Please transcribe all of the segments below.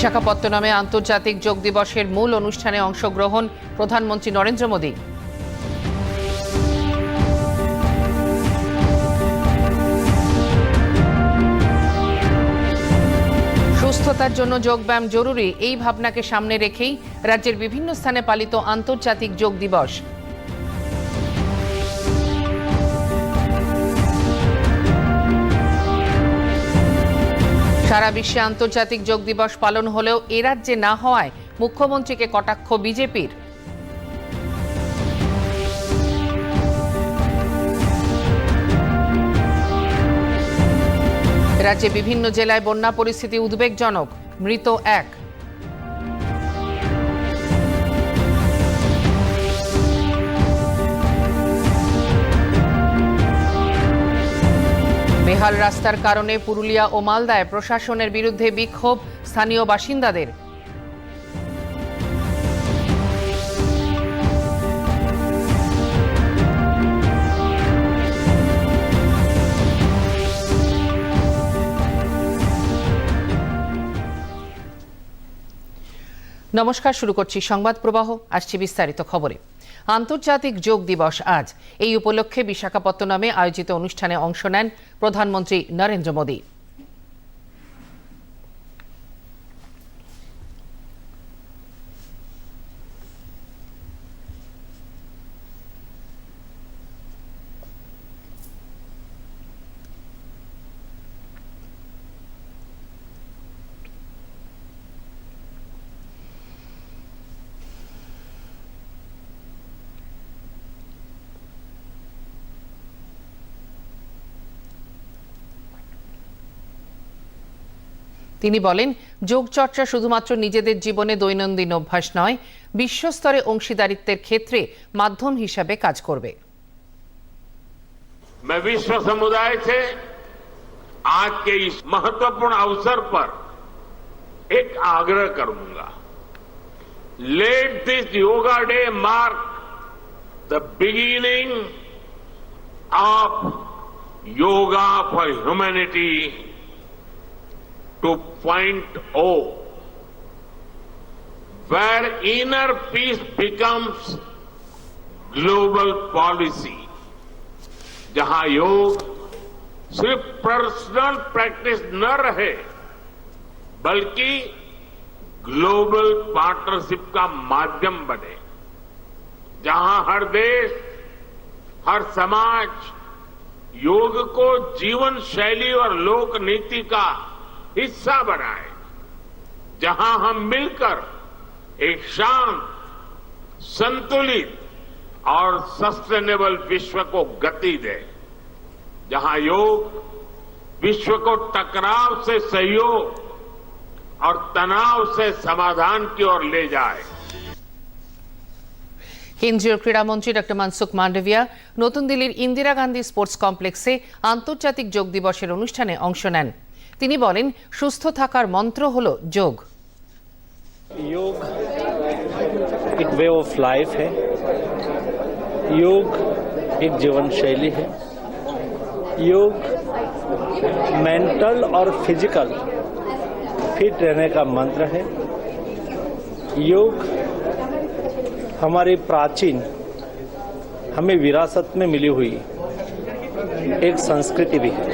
বিশাখাপত্তনমে আন্তর্জাতিক যোগ দিবসের মূল অনুষ্ঠানে অংশগ্রহণ প্রধানমন্ত্রী নরেন্দ্র মোদী। সুস্থতার জন্য যোগব্যায়াম জরুরি, এই ভাবনাকে সামনে রেখেই রাজ্যের বিভিন্ন স্থানে পালিত আন্তর্জাতিক যোগ দিবস। সারা বিশ্বে আন্তর্জাতিক যোগ দিবস পালন হলেও এ রাজ্যে না হওয়ায় মুখ্যমন্ত্রীকে কটাক্ষ বিজেপির। রাজ্যে বিভিন্ন জেলায় বন্যা পরিস্থিতি উদ্বেগজনক, মৃত এক। বেহাল রাস্তার কারণে পুরুলিয়া ও মালদায় প্রশাসনের বিরুদ্ধে বিক্ষোভ স্থানীয় বাসিন্দাদের। নমস্কার, শুরু করছি সংবাদ প্রবাহ। আসছি বিস্তারিত খবরে। আন্তর্জাতিক যোগ দিবস আজ। এই উপলক্ষে বিশাখাপত্তনমে আয়োজিত অনুষ্ঠানে অংশ নেন প্রধানমন্ত্রী নরেন্দ্র মোদী। তিনি বলেন যোগচর্চা শুধুমাত্র নিজেদের জীবনে দৈনন্দিন অভ্যাস নয় বিশ্বস্তরে অংশীদারিত্বের ক্ষেত্রে মাধ্যম হিসাবে কাজ করবে मैं विश्व समुदाय से आज के इस महत्वपूर्ण अवसर पर एक आग्रह करूंगा let this yoga day mark the beginning of yoga for humanity 2.0 where inner peace becomes global policy, जहाँ योग सिर्फ़ पर्सनल प्रैक्टिस न रहे, बल्कि ग्लोबल पार्टनरशिप का माध्यम बने, जहाँ हर देश, हर समाज योग को जीवन शैली और लोक नीति का हिस्सा बनाए जहां हम मिलकर एक शांत संतुलित और सस्टेनेबल विश्व को गति दे जहां योग विश्व को टकराव से सहयोग और तनाव से समाधान की ओर ले जाए কেন্দ্রীয় ক্রীড়ামন্ত্রী ডক্টর মানসুখ মান্ডভিয়া নতুন দিল্লির ইন্দিরা গান্ধী স্পোর্টস কমপ্লেক্সে আন্তর্জাতিক যোগ দিবসের অনুষ্ঠানে অংশ নেন তিনি বলেন সুস্থ থাকার মন্ত্র হল যোগ योग एक वे ऑफ लाइफ है योग एक जीवन शैली है योग मेंटल और फिजिकल फिट रहने का मंत्र है योग हमारी प्राचीन हमें विरासत में मिली हुई एक संस्कृति भी है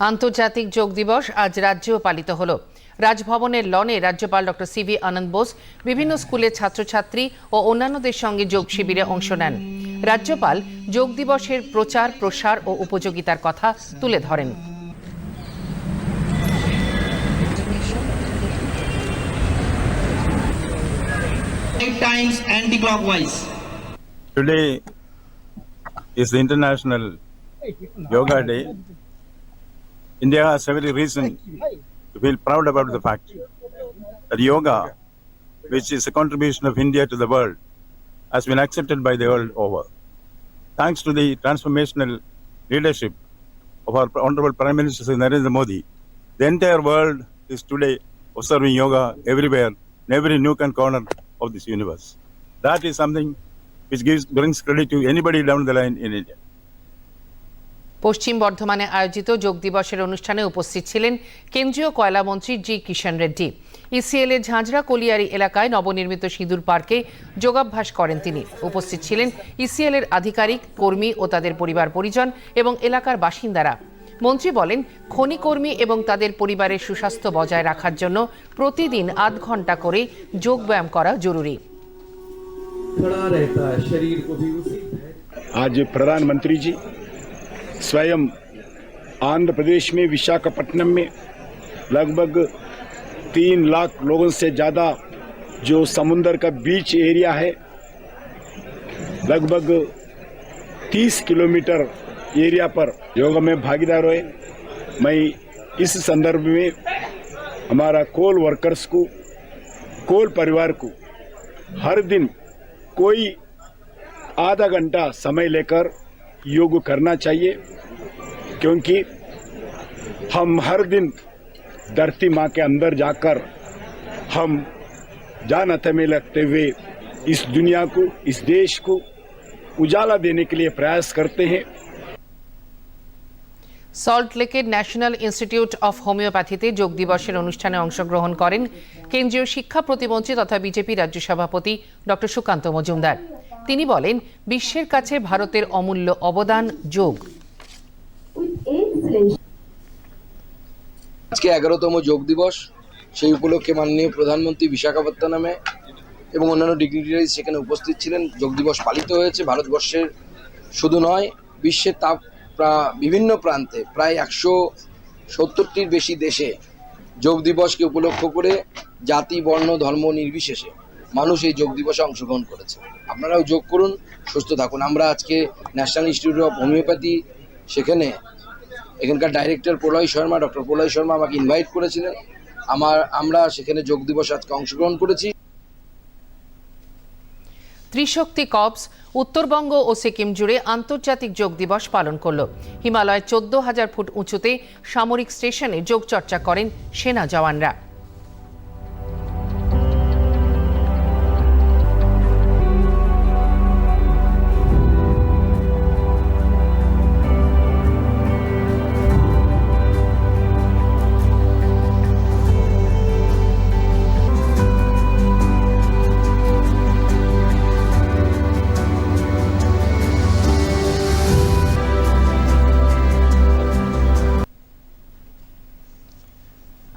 আন্তর্জাতিক যোগ দিবস আজ রাজ্যেও পালিত হল রাজভবনের লনে রাজ্যপাল ডক্টর সিভি আনন্দ বোস বিভিন্ন স্কুলের ছাত্রছাত্রী ও অন্যান্যদের সঙ্গে যোগ শিবিরে অংশ নেন রাজ্যপাল যোগ দিবসের প্রচার প্রসার ও উপযোগিতার কথা তুলে ধরেন eight times anti-clockwise. Today is the International Yoga Day. India has every reason to feel proud about the fact that yoga, which is a contribution of India to the world, has been accepted by the world over. Thanks to the transformational leadership of our Honorable Prime Minister Narendra Modi, the entire world is today observing yoga everywhere, in every nook and corner of this universe. That is something which gives brings credit to anybody down the line in India. পশ্চিম বর্ধমানে আয়োজিত যোগ দিবসের অনুষ্ঠানে উপস্থিত ছিলেন কেন্দ্রীয় কয়লা মন্ত্রী জি কিষণ রেড্ডি ইসিএল এর ঝাঁঝরা কলিয়ারি এলাকায় নবনির্মিত সিঁদুর পার্কে যোগাভ্যাস করেন তিনি উপস্থিত ছিলেন ইসিএল এর আধিকারিক কর্মী ও তাদের পরিবার পরিজন এবং এলাকার বাসিন্দারা মন্ত্রী বলেন খনিকর্মী এবং তাদের পরিবারের সুস্বাস্থ্য বজায় রাখার জন্য প্রতিদিন আধ ঘন্টা করে যোগ ব্যায়াম করা জরুরি खड़ा रहता है शरीर को भी उसी आज प्रधानमंत्री जी स्वयं आंध्र प्रदेश में, विशाखापट्टनम में लगभग तीन लाख लोगों से ज़्यादा जो समुंदर का बीच एरिया है, लगभग 30 किलोमीटर एरिया पर योगा में भागीदार हुए। मैं इस संदर्भ में हमारा कोल वर्कर्स को, कोल परिवार को हर दिन कोई आधा घंटा समय लेकर योग करना चाहिए क्योंकि हम हर दिन धरती माँ के अंदर जाकर हम जान में लगते हुए इस दुनिया को इस देश को उजाला देने के लिए प्रयास करते हैं সল্টলেকের ন্যাশনাল ইনস্টিটিউট অফ হোমিওপ্যাথিতে যোগ দিবসের অনুষ্ঠানে অংশগ্রহণ করেন কেন্দ্রীয় শিক্ষা প্রতিমন্ত্রী তথা বিজেপি রাজ্য সভাপতি ডক্টর সুকান্ত মজুমদার তিনি বলেন, বিশ্বের কাছে ভারতের অমূল্য অবদান যোগ। আজকে এগারোতম যোগ দিবস। সেই উপলক্ষে মাননীয় প্রধানমন্ত্রী বিশাখাপত্তনমে এবং অন্যান্য ডিগনিটারিজ সেখানে উপস্থিত ছিলেন। যোগ দিবস পালিত হয়েছে, ভারতবর্ষের শুধু নয় বিশ্বের তাপ বিভিন্ন প্রান্তে, প্রায় একশো সত্তরটির বেশি দেশে যোগ দিবসকে উপলক্ষ করে জাতি, বর্ণ, ধর্ম নির্বিশেষে মানুষ এই যোগ দিবসে অংশগ্রহণ করেছে। আপনারাও যোগ করুন, সুস্থ থাকুন। আমরা আজকে ন্যাশনাল ইনস্টিটিউট অফ হোমিওপ্যাথি সেখানে এখানকার ডাইরেক্টর প্রলয় শর্মা ডক্টর প্রলয় শর্মা আমাকে ইনভাইট করেছিলেন। আমার, আমরা সেখানে যোগ দিবস আজকে অংশগ্রহণ করেছি। ত্রিশক্তি কপস উত্তরবঙ্গ ও সিকিম জুড়ে আন্তর্জাতিক যোগ দিবস পালন করল। হিমালয়ের চোদ্দ হাজার ফুট উঁচুতে সামরিক স্টেশনে যোগচর্চা করেন সেনা জওয়ানরা।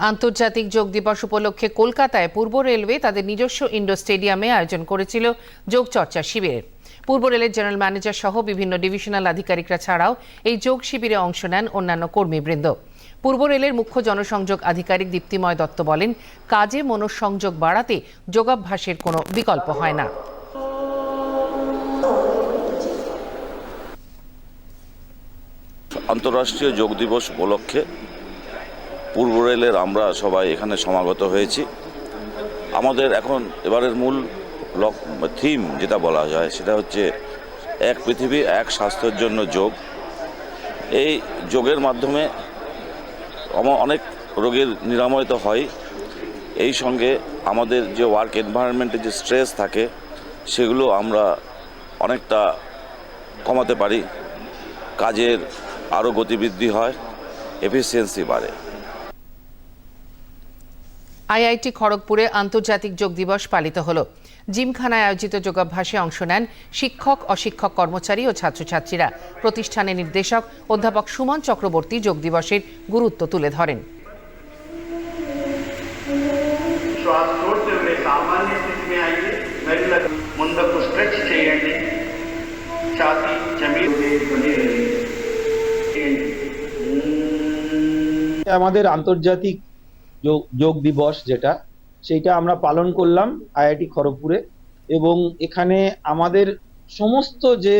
আন্তর্জাতিক যোগ দিবস উপলক্ষে কলকাতায় পূর্ব রেলওয়ে তাদের নিজস্ব ইন্ডোর স্টেডিয়ামে আয়োজন করেছিল যোগ চর্চা শিবিরের পূর্ব রেলের জেনারেল ম্যানেজার সহ বিভিন্ন ডিভিশনাল আধিকারিকরা ছাড়াও এই যোগ শিবিরে অংশ নেন অন্যান্য কর্মীবৃন্দ। পূর্ব রেলের মুখ্য জনসংযোগ আধিকারিক দীপ্তিময় দত্ত বলেন, কাজে মনঃসংযোগ বাড়াতে যোগাভ্যাসের কোনো বিকল্প হয় না। আন্তর্রাষ্ট্রীয় যোগ দিবস উপলক্ষে পূর্ব রেলের আমরা সবাই এখানে সমাগত হয়েছি। আমাদের এখন এবারের মূল লক, থিম যেটা বলা যায়, সেটা হচ্ছে এক পৃথিবী, এক স্বাস্থ্যের জন্য যোগ। এই যোগের মাধ্যমে অনেক রোগের নিরাময় তো হয়। এই সঙ্গে আমাদের যে ওয়ার্ক এনভায়রনমেন্টে যে স্ট্রেস থাকে, সেগুলো আমরা অনেকটা কমাতে পারি। কাজের আরও গতিবৃদ্ধি হয় এফিসিয়েন্সি বাড়ে। আইআইটি খড়গপুরে আন্তর্জাতিক যোগ দিবস পালিত হলো। জিমখানায় আয়োজিত যোগাভ্যাসে অংশ নেন শিক্ষক, অশিক্ষক কর্মচারী ও ছাত্রছাত্রীরা। প্রতিষ্ঠানের নির্দেশক অধ্যাপক সুমন চক্রবর্তী যোগ দিবসের গুরুত্ব তুলে ধরেন। আমাদের আন্তর্জাতিক যোগ যোগ দিবস যেটা, সেইটা আমরা পালন করলাম আইআইটি খড়গপুরে এবং এখানে আমাদের সমস্ত যে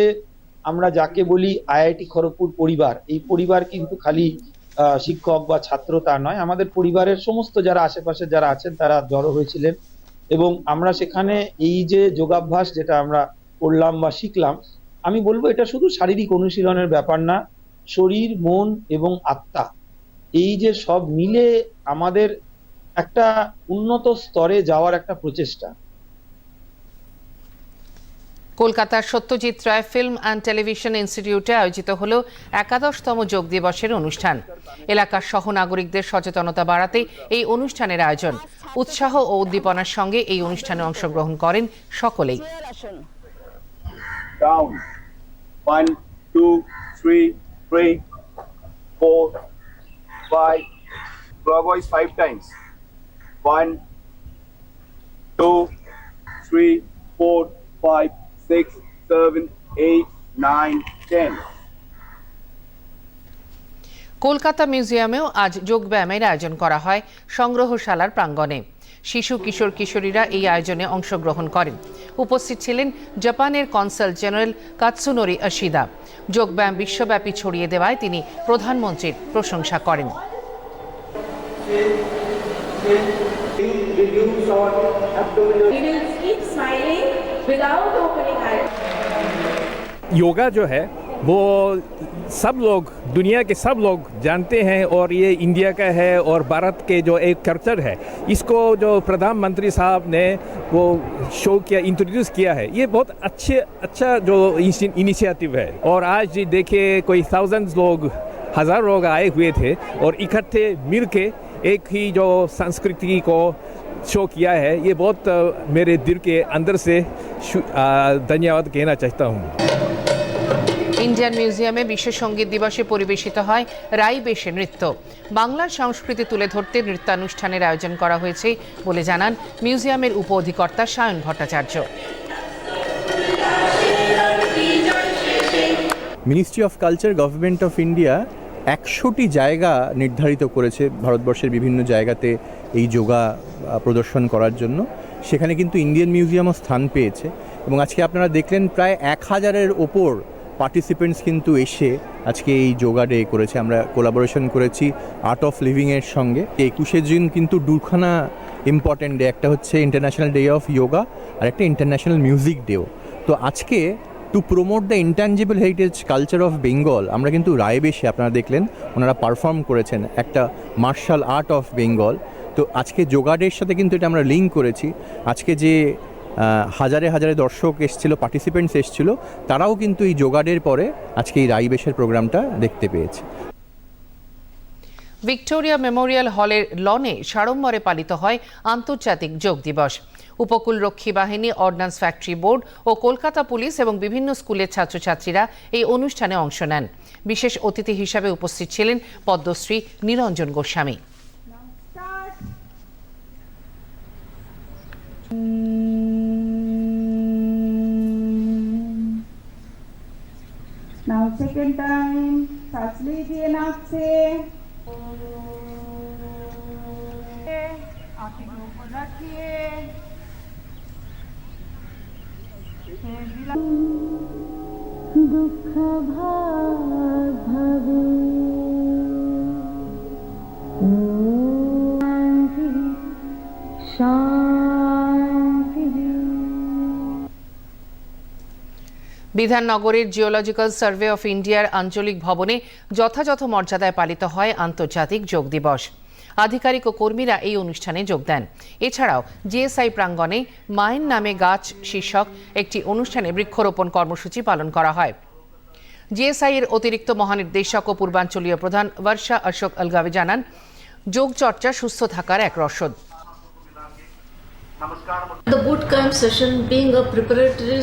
আমরা যাকে বলি আইআইটি খড়গপুর পরিবার, এই পরিবার কিন্তু খালি শিক্ষক বা ছাত্র তা নয়, আমাদের পরিবারের সমস্ত যারা আশেপাশে যারা আছেন তারা জড়ো হয়েছিলেন এবং আমরা সেখানে এই যে যোগাভ্যাস যেটা আমরা করলাম বা শিখলাম, আমি বলব এটা শুধু শারীরিক অনুশীলনের ব্যাপার না, শরীর, মন এবং আত্মা। এই যে সব মিলে আমাদের একটা উন্নত স্তরে যাওয়ার একটা প্রচেষ্টা। কলকাতার Satyajit Ray film and television ইনস্টিটিউটে আয়োজিত হল একাদশতম যোগ দিবসের অনুষ্ঠান। এলাকার সহনাগরিকদের সচেতনতা বাড়াতে এই অনুষ্ঠানের আয়োজন। উৎসাহ ও উদ্দীপনার সঙ্গে এই অনুষ্ঠানে অংশগ্রহণ করেন সকলেই। Down. One, two, three, three, four, five. Clockwise five times. One, two, three, four, five, six, seven, eight, nine, ten. Kolkata মিউজিয়ামেও আজ যোগব্যায়ামের আয়োজন করা হয় সংগ্রহশালার প্রাঙ্গণে শিশু কিশোর কিশোরীরা এই আয়োজনে অংশগ্রহণ করেন উপস্থিত ছিলেন জাপানের কনসাল জেনারেল কাতসুনোরি আশিদা যোগব্যায়াম বিশ্বব্যাপী ছড়িয়ে দেওয়ায় তিনি প্রধানমন্ত্রীর প্রশংসা করেন We will keep smiling without opening eyes. Yoga जो है वो सब लोग, दुनिया के सब लोग जानते हैं और ये इंडिया का है और भारत के जो एक कल्चर है, इसको जो प्रधानमंत्री साहब ने वो शो किया इंट्रोड्यूस किया है, ये बहुत अच्छे अच्छा जो इनिशिएटिव है। और आज देखिए, कोई थाउजेंड्स लोग, हज़ार लोग आए हुए थे और इकट्ठे मिल के एक ही जो संस्कृति को शो किया है, ये बहुत मेरे दिल के अंदर से धन्यवाद कहना चाहता हूँ। ইন্ডিয়ান মিউজিয়ামে বিশ্ব সংগীত দিবসে পরিবেশিত হয় রাই বেশে নৃত্য। বাংলার সংস্কৃতি তুলে ধরতে নৃত্যানুষ্ঠানের আয়োজন করা হয়েছে বলে জানান মিউজিয়ামের উপ অধিকর্তা Sayan Bhattacharya. Ministry of culture government of India একশোটি জায়গা নির্ধারিত করেছে ভারতবর্ষের বিভিন্ন জায়গাতে এই যোগা প্রদর্শন করার জন্য। সেখানে কিন্তু ইন্ডিয়ান মিউজিয়ামও স্থান পেয়েছে। এবং আজকে আপনারা দেখলেন প্রায় এক হাজারের ওপর পার্টিসিপেন্টস কিন্তু এসে আজকে এই যোগা ডে করেছে। আমরা কোলাবোরেশন করেছি আর্ট অফ লিভিংয়ের সঙ্গে। একুশে জুন কিন্তু দুখানা ইম্পর্ট্যান্ট ডে একটা হচ্ছে ইন্টারন্যাশনাল ডে অফ যোগা আর একটা ইন্টারন্যাশনাল মিউজিক ডেও তো আজকে to promote the intangible heritage culture of Bengal আমরা কিন্তু রায়বেশে আপনারা দেখলেন, ওনারা পারফর্ম করেছেন একটা মার্শাল আর্ট অফ বেঙ্গল তো আজকে যোগা যোগাডের সাথে কিন্তু এটা আমরা লিঙ্ক করেছি। আজকে যে হাজারে হাজারে দর্শক এসছিল পার্টিসিপেন্টস এসছিল। তারাও কিন্তু এই যোগাডের পরে আজকে এই রাইবেশের প্রোগ্রামটা দেখতে পেয়েছে। ভিক্টোরিয়া মেমোরিয়াল হলের লনে সাড়ম্বরে পালিত হয় আন্তর্জাতিক যোগ দিবস। উপকূলরক্ষী বাহিনী অর্ডন্যান্স ফ্যাক্টরি বোর্ড ও কলকাতা পুলিশ এবং বিভিন্ন স্কুলের ছাত্রছাত্রীরা এই অনুষ্ঠানে অংশ নেন। বিশেষ অতিথি হিসাবে উপস্থিত ছিলেন পদ্মশ্রী নিরঞ্জন Goswami. Now second time, Sasli দিয়ে নাচছে। আঁকিকে উপর রাখিয়ে। দুঃখ ভাব বিধাননগরের জিওলজিক্যাল সার্ভে অফ ইন্ডিয়ার আঞ্চলিক ভবনে যথাযথ মর্যাদায় পালিত হয় আন্তর্জাতিক যোগ দিবস। আধিকারিক ও কর্মীরা এই অনুষ্ঠানে যোগ দেন। এছাড়াও জিএসআই প্রাঙ্গণে মায়ের নামে গাছ শীর্ষক একটি অনুষ্ঠানে বৃক্ষরোপণ কর্মসূচি পালন করা হয়। জিএসআই এর অতিরিক্ত মহানির্দেশক ও পূর্বাঞ্চলীয় প্রধান বর্ষা অশোক আলগাবে জানান, যোগ চর্চা সুস্থ থাকার এক রসদ। The boot camp session being a preparatory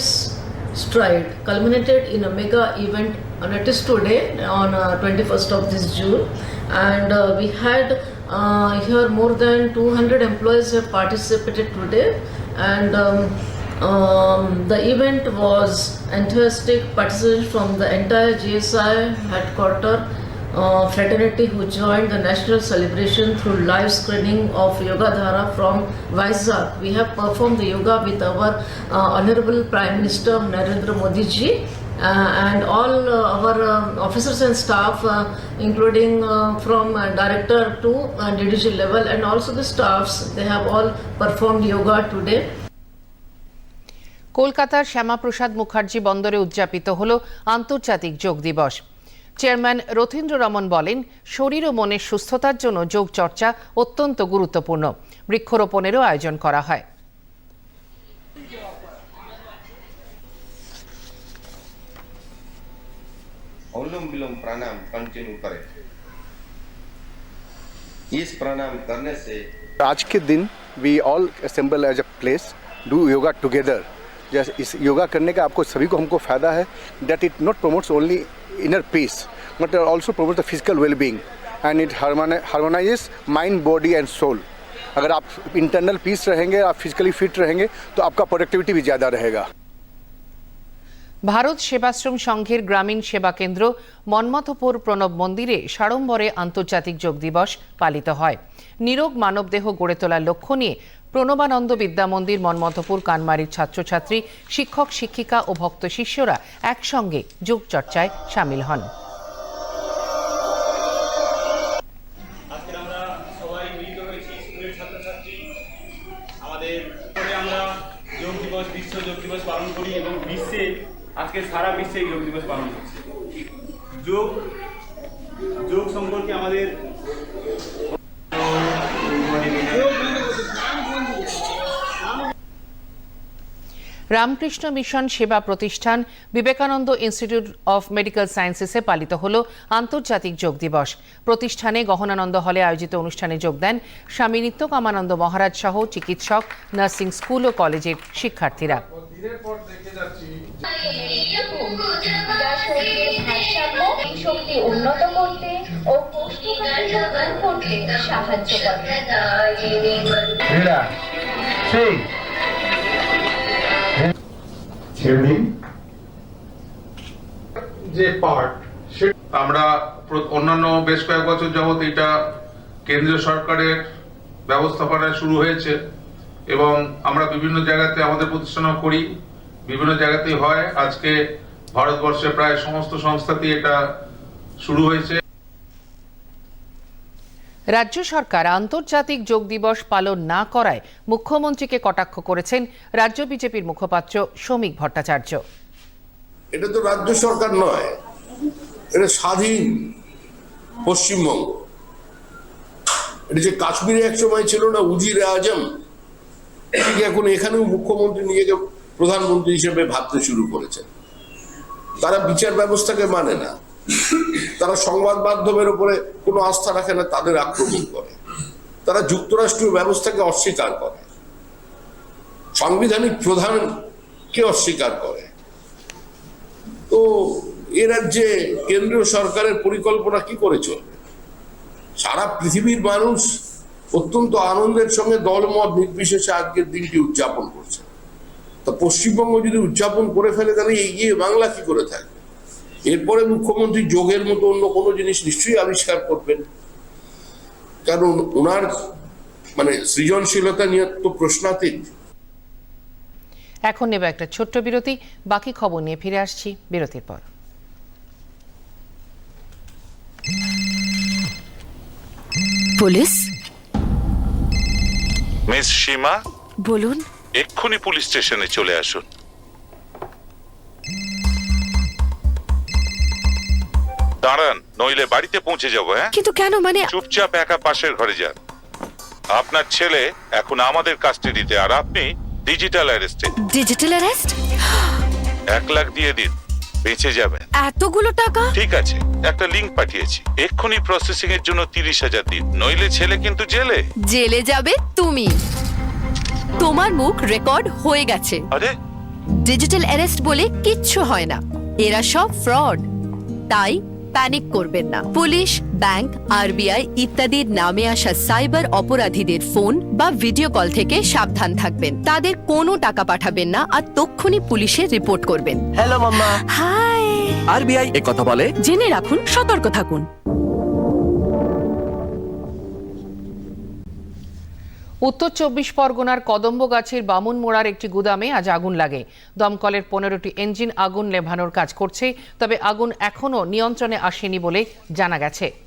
stride culminated in a mega event on it is today on uh, 21st of this June. And uh, we had uh, here more than 200 employees have participated today. And um, um, the event was enthusiastic participation from the entire GSI headquarter uh, fraternity who joined the national celebration through live screening of Yoga Dhara from Vizag. We have performed the yoga with our uh, Honorable Prime Minister Narendra Modi ji. Uh, and all uh, our uh, officers and staff, uh, including uh, from uh, director to uh, DDG level, and also the staffs, they have all performed yoga today. কলকাতার শ্যামাপ্রসাদ মুখার্জি বন্দরে উদযাপিত হল আন্তর্জাতিক যোগ দিবস chairman Rathindra Raman বলেন শরীর ও মনের সুস্থতার জন্য যোগচর্চা অত্যন্ত গুরুত্বপূর্ণ। বৃক্ষরোপণেরও আয়োজন করা হয়। অনুলম বিলম প্রাণায়াম কন্টিনিউ করে। ইস প্রাণায়াম করলে সে আজকে দিন we all assemble as a place do yoga together যে ইস ইয়োগা করলে আপনার সবই ফায়দা that it not promotes only inner peace but also promote the physical wellbeing and it harmonise mind body and soul अगर आप इंटरनल पीस रहेंगे आप physically fit रहेंगे तो आपका प्रोडक्टिविटी भी ज़्यादा रहेगा ভারত সেবাশ্রম সংঘের গ্রামীণ সেবা কেন্দ্র মন্মথপুর প্রণব মন্দিরে সাড়ম্বরে আন্তর্জাতিক যোগ দিবস পালিত হয় নিরোগ মানবদেহ গড়ে তোলার লক্ষ্য নিয়ে প্রণবানন্দ বিদ্যামন্দির মন্মথপুর কানমারির ছাত্রছাত্রী, শিক্ষক, শিক্ষিকা ও ভক্ত শিষ্যরা একসঙ্গে যোগচর্চায় সামিল হন। আজকে সারা বিশ্বে যোগ দিবস পালন যোগ যোগ সম্পর্কে আমাদের 부모님이네. 그 부모님이네. 그 부모님이네. 그 부모님이네. Ramakrishna mission Seva Pratishthan Vivekananda institute of medical সায়েন্সেসে পালিত হল আন্তর্জাতিক যোগ দিবস। প্রতিষ্ঠানে গহনানন্দ হলে আয়োজিত অনুষ্ঠানে যোগ দেন স্বামী নিত্যকামানন্দ মহারাজ সহ চিকিৎসক নার্সিং স্কুল ও কলেজের শিক্ষার্থীরা। যা শরীরের শক্তি উন্নত করতে ও করতে সাহায্য করে যে পার্ট আমরা অন্যান্য বেশ কয়েক বছর যাবত এটা কেন্দ্রীয় সরকারের ব্যবস্থাপনায় শুরু হয়েছে এবং আমরা বিভিন্ন জায়গাতে আমাদের প্রতিষ্ঠানও করি বিভিন্ন জায়গাতেই হয়। আজকে ভারতবর্ষে প্রায় সমস্ত সংস্থাতেই এটা শুরু হয়েছে। রাজ্য সরকার আন্তর্জাতিক যোগ দিবস পালন না করায় মুখ্যমন্ত্রীকে কটাক্ষ করেছেন রাজ্য বিজেপির মুখপাত্র শ্রমিক ভট্টাচার্য। এটা তো রাজ্য সরকার নয়, এটা স্বাধীন পশ্চিমবঙ্গ। এটা যে কাশ্মীরে এক সময় ছিল না, উজির আজম, ঠিক এখন এখানেও মুখ্যমন্ত্রী নিজেকে প্রধানমন্ত্রী হিসেবে ভাবতে শুরু করেছেন। তারা বিচার ব্যবস্থাকে মানে না। তারা সংবাদ মাধ্যমের উপরে কোনো আস্থা রাখে না, তাদের আক্রমণ করে। তারা যুক্তরাষ্ট্রীয় ব্যবস্থাকে অস্বীকার করে। সাংবিধানিক প্রধানকে অস্বীকার করে। তো এ রাজ্যে কেন্দ্রীয় সরকারের পরিকল্পনা কি করে চলবে? সারা পৃথিবীর মানুষ অত্যন্ত আনন্দের সঙ্গে দলমত নির্বিশেষে আজকের দিনটি উদযাপন করছে। তা পশ্চিমবঙ্গ যদি উদযাপন করে ফেলে, তাহলে এগিয়ে বাংলা কি করে থাকবে? এরপরে মুখ্যমন্ত্রী যোগের মতো অন্য কোনো জিনিস নিশ্চয়ই আবিষ্কার করবেন। কারণ ওনার মানে সৃজনশীলতা নিয়ে তো প্রশ্নাতীত। এখন নেব একটা ছোট্ট বিরতি বাকি খবর নিয়ে ফিরে আসছি বিরতির পর। পুলিশ? মিস সীমা বলুন। এক্ষুনি পুলিশ স্টেশনে চলে আসুন। দাঁড়ান নইলে বাড়িতে পৌঁছে যাব হ্যাঁ? কিন্তু কেন? মানে চুপচাপ একা পাশের ঘরে যান। আপনার ছেলে এখন আমাদের কাস্টাডিতে আর আপনি ডিজিটাল অ্যারেস্টে। Digital arrest? এক লাখ দিয়ে দিন বেঁচে যাবেন। এতগুলো টাকা? ঠিক আছে একটা লিংক পাঠিয়েছি। এক্ষুনি প্রসেসিং এর জন্য তিরিশ হাজার দিন নইলে ছেলে কিন্তু জেলে। জেলে যাবে তুমি। তোমার মুখ রেকর্ড হয়ে গেছে। আরে! ডিজিটাল অ্যারেস্ট বলে কিচ্ছু হয় না। এরা সব ফ্রড। তাই প্যানিক করবেন না। পুলিশ ব্যাংক আরবিআই ইত্যাদির নামে আসা সাইবার অপরাধীদের ফোন বা ভিডিও কল থেকে সাবধান থাকবেন। তাদের কোনো টাকা পাঠাবেন না আর তক্ষুনি পুলিশে রিপোর্ট করবেন। Hello mamma. হাই আরবিআই এ কথা বলে? জেনে রাখুন সতর্ক থাকুন। উত্তর চব্বিশ পরগনার কদম্বগাছির বামুন মোড়ার একটি গুদামে আজ আগুন লাগে। দমকলের পনেরোটি ইঞ্জিন আগুন লেভানোর কাজ করছে, তবে আগুন এখনও নিয়ন্ত্রণে আসেনি বলে জানা গেছে।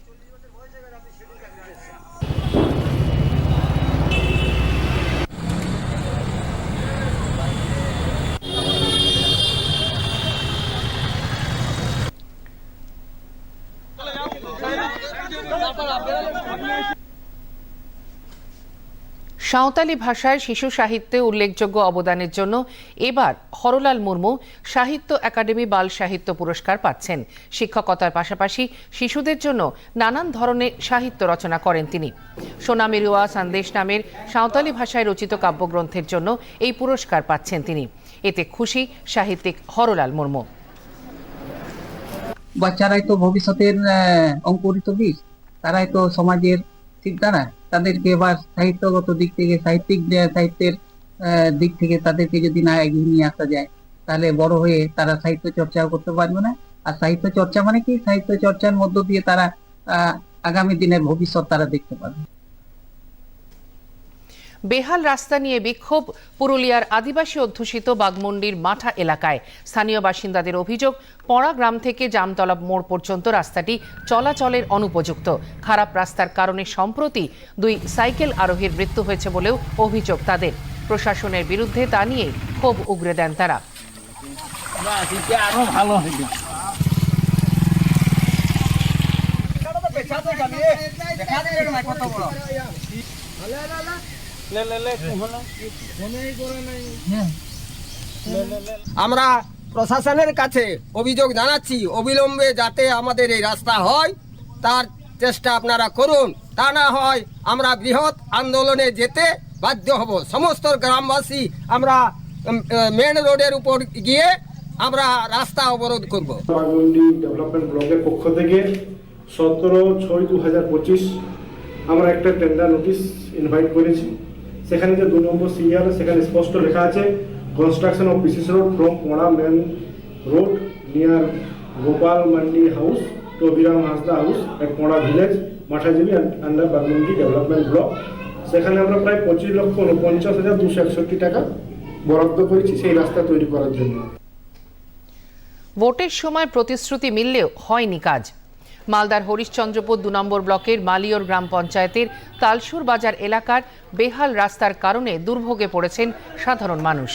সাঁওতালি ভাষায় শিশু সাহিত্যে উল্লেখযোগ্য অবদানের জন্য এবার হরলাল মুর্মু সাহিত্য একাডেমি বাল সাহিত্য পুরস্কার পাচ্ছেন। শিক্ষকতার পাশাপাশি শিশুদের জন্য নানান ধরনের সাহিত্য রচনা করেন তিনি। সোনামিরুয়া সন্দেশ নামের সাঁওতালি ভাষায় রচিত কাব্যগ্রন্থের জন্য এই পুরস্কার পাচ্ছেন তিনি। এতে খুশি সাহিত্যিক হরলাল মুর্মু। বাচ্চারাই তো ভবিষ্যতের অঙ্কুরিত বীজ তারাই তো সমাজের ঠিকদারা তাদেরকে বা সাহিত্যগত দিক থেকে, সাহিত্যিক সাহিত্যের দিক থেকে তাদেরকে যদি না এগিয়ে নিয়ে আসা যায়, তাহলে বড় হয়ে তারা সাহিত্য চর্চাও করতে পারবে না। আর সাহিত্য চর্চা মানে কি? সাহিত্য চর্চার মধ্য দিয়ে তারা আগামী দিনের ভবিষ্যৎ তারা দেখতে পাবে। বেহাল রাস্তা নিয়ে বিক্ষোভ পুরুলিয়ার আদিবাসী অধ্যুষিত বাগমন্ডির মাঠা এলাকায়। স্থানীয় বাসিন্দাদের অভিযোগ, পড়া গ্রাম থেকে জামতলা মোড় পর্যন্ত রাস্তাটি চলাচলের অনুপযুক্ত। খারাপ রাস্তার কারণে সম্প্রতি দুই সাইকেল আরোহীর মৃত্যু হয়েছে বলেও অভিযোগ তাদের। প্রশাসনের বিরুদ্ধে তা নিয়ে ক্ষোভ উগরে দেন তারা। আমরা প্রশাসনের কাছে অভিযোগ জানাচ্ছি অবিলম্বে যাতে আমাদের এই রাস্তা হয় তার চেষ্টা আপনারা করুন। তা না হয় আমরা বৃহৎ আন্দোলনে যেতে বাধ্য হব। সমস্ত গ্রামবাসী আমরা মেন রোডের উপর গিয়ে আমরা রাস্তা অবরোধ করব। ডেভেলপমেন্ট ব্লকের পক্ষ থেকে সতেরো ছয় দু হাজার পঁচিশ আমরা একটা টেন্ডার নোটিশ ইনভাইট করেছি। সেখানে যে দু নম্বর সিরিয়াল সেখানে স্পষ্ট লেখা আছে construction of PCC road from Pora main road near Gopal Mandi house to Abiram Hasda house at Pora village মাঠাজিবি under Baghmundi development block সেখানে আমরা প্রায় পঁচিশ লক্ষ উনপঞ্চাশ হাজার দুশো একষট্টি টাকা বরাদ্দ করেছি সেই রাস্তা তৈরি করার জন্য। ভোটের সময় প্রতিশ্রুতি মিললেও হয়নি কাজ। মালদার হরিশ্চন্দ্রপুর দু নম্বর ব্লকের মালিয়র গ্রাম পঞ্চায়েতের তালসুর বাজার এলাকার বেহাল রাস্তার কারণে দুর্ভোগে পড়েছেন সাধারণ মানুষ।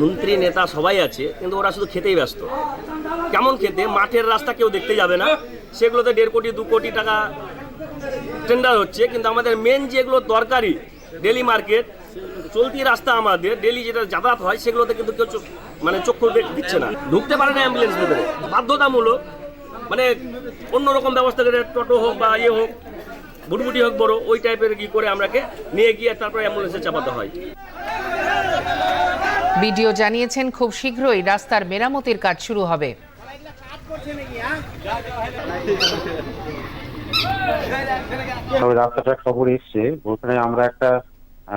মন্ত্রী, নেতা সবাই আছে, কিন্তু ওরা শুধু খেতেই ব্যস্ত। কেমন খেতে? মাঠের রাস্তা কেউ দেখতে যাবে না। সেগুলোতে দেড় কোটি, দু কোটি টাকা টেন্ডার হচ্ছে, কিন্তু আমাদের মেন যেগুলো দরকারি ডেলি মার্কেট চলতি রাস্তা আমাদের ডেলি যেটা যাতায়াত হয়, সেগুলোতে কিন্তু কেউ মানে চক্ষু দিচ্ছে না। ঢুকতে পারে না অ্যাম্বুলেন্স ভেতরে। বাধ্যতামূলক মানে অন্যরকম ব্যবস্থা করে টোটো হোক বা ইয়ে হোক, বুটবুটি হোক, বড়, ওই টাইপের কি করে আমরাকে নিয়ে গিয়ে তারপরে অ্যাম্বুলেন্সে চাপাতে হয়। বিডিও জানিয়েছেন, খুব শীঘ্রই রাস্তার মেরামতির কাজ শুরু হবে। তবে রাস্তাটার খবর এসছে। ওখানে আমরা একটা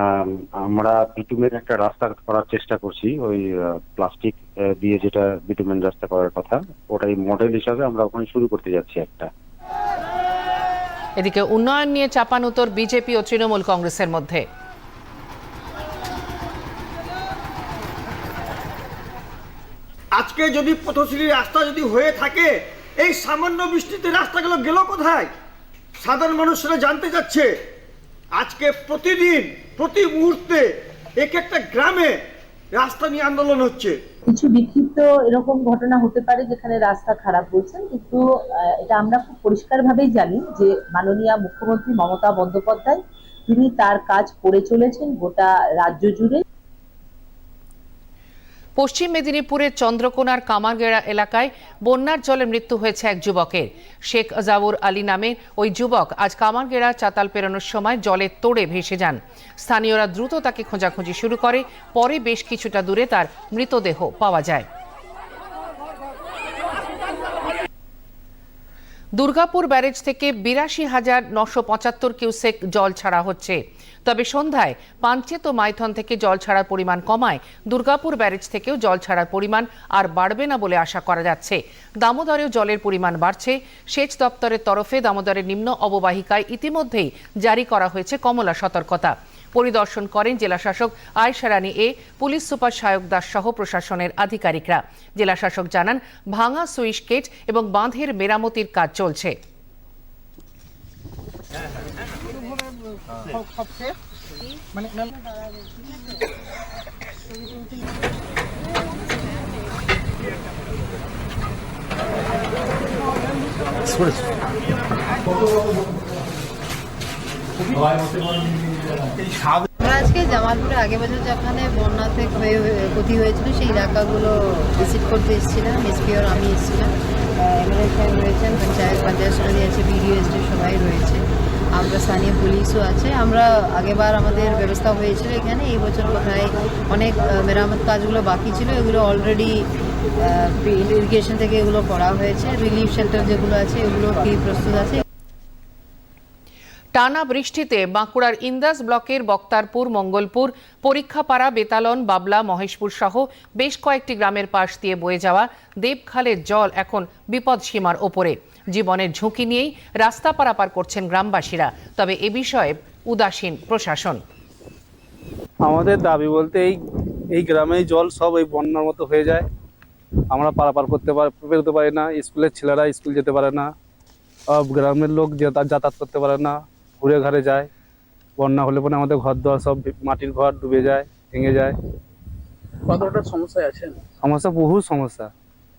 আম, আমরা বিটুমের একটা রাস্তা করার চেষ্টা করছি ওই প্লাস্টিক দিয়ে যেটা বিটুমেন রাস্তা করার কথা। ওটাই মডেল হিসাবে আমরা ওখানে শুরু করতে যাচ্ছি একটা। এদিকে উন্নয়ন নিয়ে চাপানুতর বিজেপি ও তৃণমূল কংগ্রেসের মধ্যে। আজকে যদি পথশ্রী রাস্তা যদি হয়ে থাকে এই সামান্য বৃষ্টিতে রাস্তাগুলো গেল কোথায়? সাধারণ মানুষরা জানতে চাচ্ছে, আজকে প্রতিদিন, প্রতি মুহূর্তে এক একটা গ্রামে রাস্তা নিয়ে আন্দোলন হচ্ছে। কিছু বিক্ষিপ্ত এরকম ঘটনা হতে পারে যেখানে রাস্তা খারাপ বলছেন, কিন্তু এটা আমরা খুব পরিষ্কারভাবেই জানি যে মাননীয় মুখ্যমন্ত্রী মমতা বন্দ্যোপাধ্যায়, তিনি তার কাজ করে চলেছেন গোটা রাজ্য জুড়ে। পশ্চিম মেদিনীপুরের চন্দ্রকোনার কামারগেড়া এলাকায় বন্যার জলে মৃত্যু হয়েছে এক যুবকের। শেখ জাবুর আলী নামে ওই যুবক আজ কামারগেড়া চাতাল পেরোনোর সময় জলে তোড়ে ভেসে যান। স্থানীয়রা দ্রুত তাকে খোঁজাখুঁজি শুরু করে, পরে বেশ কিছুটা দূরে তার মৃতদেহ পাওয়া যায়। দুর্গাপুর ব্যারেজ থেকে বিরাশি হাজার নশো পঁচাত্তর কিউসেক জল ছাড়া হচ্ছে। তবে সন্ধ্যায় পাঞ্চেত ও মাইথন থেকে জল ছাড়ার পরিমাণ কমায়, দুর্গাপুর ব্যারেজ থেকেও জল ছাড়ার পরিমাণ আর বাড়বে না বলে আশা করা যাচ্ছে। দামোদরেও জলের পরিমাণ বাড়ছে। সেচ দপ্তরের তরফে দামোদরের নিম্ন অববাহিকায় ইতিমধ্যেই জারি করা হয়েছে কমলা সতর্কতা। পরিদর্শন করেন জেলাশাসক Ayesha Rani A, police super Sayak Das সহ প্রশাসনের আধিকারিকরা। জেলাশাসক জানান, ভাঙা সুইচ গেট এবং বাঁধের মেরামতির কাজ চলছে। আজকে জামালপুরে আগে বছর যেখানে বন্যাতে ক্ষয় ক্ষতি হয়েছিল, সেই এলাকাগুলো ভিজিট করতে এসেছিলাম। এসপিওর আমি এসেছিলাম। এমএলএ সাহেব রয়েছেন পঞ্চায়েত পঞ্চায়েত এসডি সবাই রয়েছে। আমরা স্থানীয় পুলিশও আছে। আমরা আগেবার আমাদের ব্যবস্থা হয়েছিল এখানে। এই বছর কোথায় অনেক মেরামত কাজগুলো বাকি ছিল। এগুলো অলরেডি ইরিগেশন থেকে এগুলো করা হয়েছে। রিলিফ শেল্টার যেগুলো আছে, এগুলো কি প্রস্তুত আছে। টানা বৃষ্টিতে বাঁকুড়ার ইন্দাস ব্লকের বক্তারপুর, মঙ্গলপুর, পরীক্ষাপাড়া, বেতালন, বাবলা, মহেশপুর সহ বেশ কয়েকটি গ্রামের পাশ দিয়ে বয়ে যাওয়া দেবখালের জল এখন বিপদ সীমার ওপরে। জীবনের ঝুঁকি নিয়েই রাস্তা পারাপার করছেন গ্রামবাসীরা। তবে এ বিষয়ে উদাসীন প্রশাসন। আমাদের দাবি বলতে এই এই গ্রামেই জল সব এই বন্যার মতো হয়ে যায়। আমরা পারাপার করতে পার বেরোতে পারি না। স্কুলের ছেলেরা স্কুল যেতে পারে না। সব গ্রামের লোক যাতায়াত করতে পারে না। ঘুরে ঘরে যায়। বন্যা হলে পরে আমাদের ঘর দোয়ার সব মাটির ঘর ডুবে যায় ভেঙে যায়। কতটা সমস্যায় আছেন? সমস্যা বহু সমস্যা।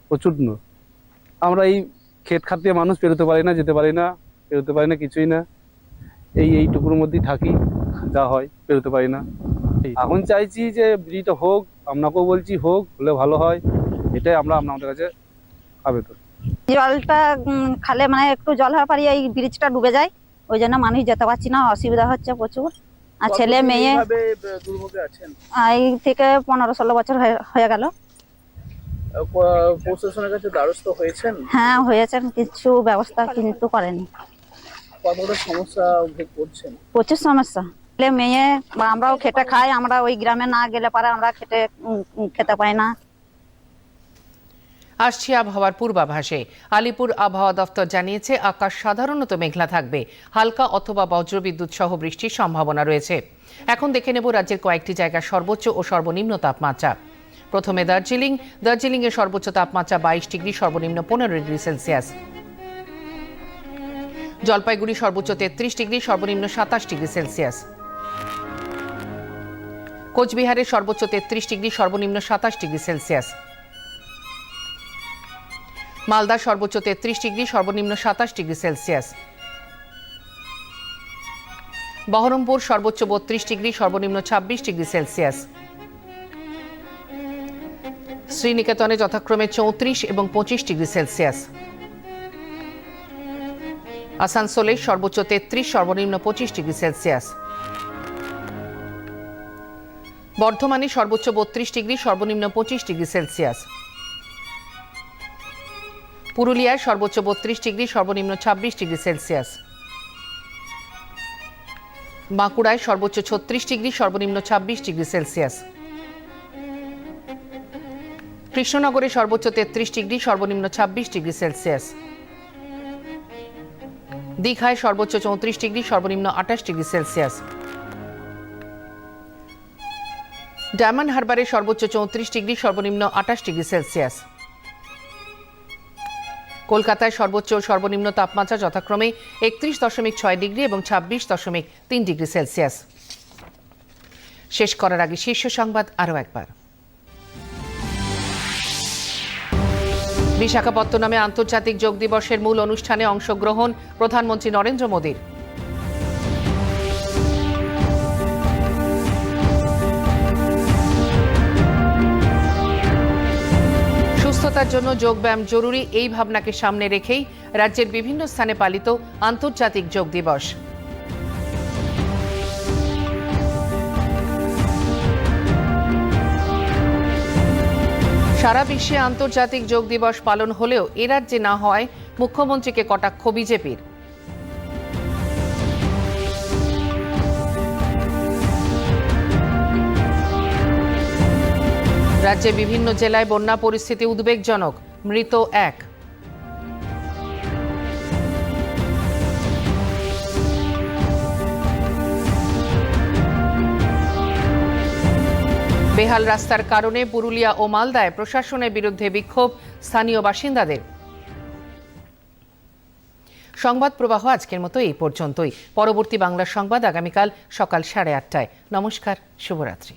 প্রচুর। আমরা এই ক্ষেত খাতিয়ে মানুষ পেরোতে পারি না যেতে পারি না পেরোতে পারি না কিছুই না। এই এইটুকুর মধ্যেই থাকি যা হয় পেরোতে পারি না। এখন চাইছি যে ব্রিজটা হোক আপনাকেও বলছি হোক হলে ভালো হয় এটাই আমরা আপনাদের কাছে আবেদন। জলটা খালে মানে একটু জল হওয়ার পরই এই ব্রিজটা ডুবে যায় ওই জন্য মানুষ যেতে পারছি না অসুবিধা হচ্ছে প্রচুর। আর ছেলে মেয়ে এই থেকে পনেরো ষোলো বছর হয়ে- হয়ে গেল। প্রশাসনের কাছে দ্বারস্থ হয়েছেন? হ্যাঁ হয়েছে কিছু ব্যবস্থা কিন্তু করেনি। কতটা সমস্যা ভোগ করছেন? প্রচুর সমস্যা। ছেলে মেয়ে বা আমরাও খেটে খাই আমরা ওই গ্রামে না গেলে পারে আমরা খেটে খেতে পাই না। আসছি আবহাওয়ার পূর্বাভাসে। আলিপুর আবহাওয়া দফতর জানিয়েছে আকাশ সাধারণত মেঘলা থাকবে। হালকা অথবা বজ্রবিদ্যুৎ সহ বৃষ্টির সম্ভাবনা রয়েছে। এখন দেখে নেব রাজ্যের কয়েকটি জায়গার সর্বোচ্চ ও সর্বনিম্ন তাপমাত্রা। প্রথমে দার্জিলিং। দার্জিলিং এর সর্বোচ্চ তাপমাত্রা বাইশ ডিগ্রি, সর্বনিম্ন পনেরো ডিগ্রি সেলসিয়াস। জলপাইগুড়ি সর্বোচ্চ তেত্রিশ ডিগ্রি, সর্বনিম্ন সাতাশ ডিগ্রি সেলসিয়াস। কোচবিহারের সর্বোচ্চ তেত্রিশ ডিগ্রি, সর্বনিম্ন সাতাশ ডিগ্রি সেলসিয়াস। মালদা সর্বোচ্চ তেত্রিশ ডিগ্রি, সর্বনিম্ন সাতাশ ডিগ্রি সেলসিয়াস। বহরমপুর সর্বোচ্চ বত্রিশ ডিগ্রি, সর্বনিম্ন ছাব্বিশ ডিগ্রি সেলসিয়াস। শ্রীনিকেতনে যথাক্রমে চৌত্রিশ এবং পঁচিশ ডিগ্রি সেলসিয়াস। আসানসোলে সর্বোচ্চ তেত্রিশ, সর্বনিম্ন পঁচিশ ডিগ্রি সেলসিয়াস। বর্ধমানে সর্বোচ্চ বত্রিশ ডিগ্রি, সর্বনিম্ন পঁচিশ ডিগ্রি সেলসিয়াস। পুরুলিয়ায় সর্বোচ্চ বত্রিশ ডিগ্রি, সর্বনিম্ন ছাব্বিশ ডিগ্রি সেলসিয়াস। বাঁকুড়ায় সর্বোচ্চ ছত্রিশ ডিগ্রি, সর্বনিম্ন ছাব্বিশ ডিগ্রি সেলসিয়াস। কৃষ্ণনগরে সর্বোচ্চ তেত্রিশ ডিগ্রি, সর্বনিম্ন ছাব্বিশ ডিগ্রি সেলসিয়াস। দীঘায় সর্বোচ্চ চৌত্রিশ ডিগ্রি, সর্বনিম্ন আঠাশ ডিগ্রি সেলসিয়াস। ডায়মন্ড হারবারে সর্বোচ্চ চৌত্রিশ ডিগ্রি, সর্বনিম্ন আঠাশ ডিগ্রি সেলসিয়াস। কলকাতায় সর্বোচ্চ ও সর্বনিম্ন তাপমাত্রা যথাক্রমে একত্রিশ দশমিক ছয় ডিগ্রি এবং ছাব্বিশ দশমিক তিন ডিগ্রি সেলসিয়াস। শেষ করার আগে শীর্ষ সংবাদ আরও একবার। বিশাখাপত্তনমে আন্তর্জাতিক যোগ দিবসের মূল অনুষ্ঠানে অংশগ্রহণ প্রধানমন্ত্রী নরেন্দ্র মোদীর। সুস্থতার জন্য যোগব্যায়াম জরুরি এই ভাবনাকে সামনে রেখেই রাজ্যের বিভিন্ন স্থানে পালিত আন্তর্জাতিক যোগ দিবস। সারা বিশ্বে আন্তর্জাতিক যোগ দিবস পালন হলেও এ রাজ্যে না হয় মুখ্যমন্ত্রীকে কটাক্ষ বিজেপির। রাজ্যে বিভিন্ন জেলায় বন্যা পরিস্থিতি উদ্বেগজনক, মৃত এক। বেহাল রাস্তার কারণে পুরুলিয়া ও মালদায় প্রশাসনের বিরুদ্ধে বিক্ষোভ স্থানীয় বাসিন্দাদের। সংবাদ প্রবাহ আজকের মতো এই পর্যন্তই। পরবর্তী বাংলা সংবাদ আগামীকাল সকাল সাড়ে আটটায়। নমস্কার, শুভরাত্রি।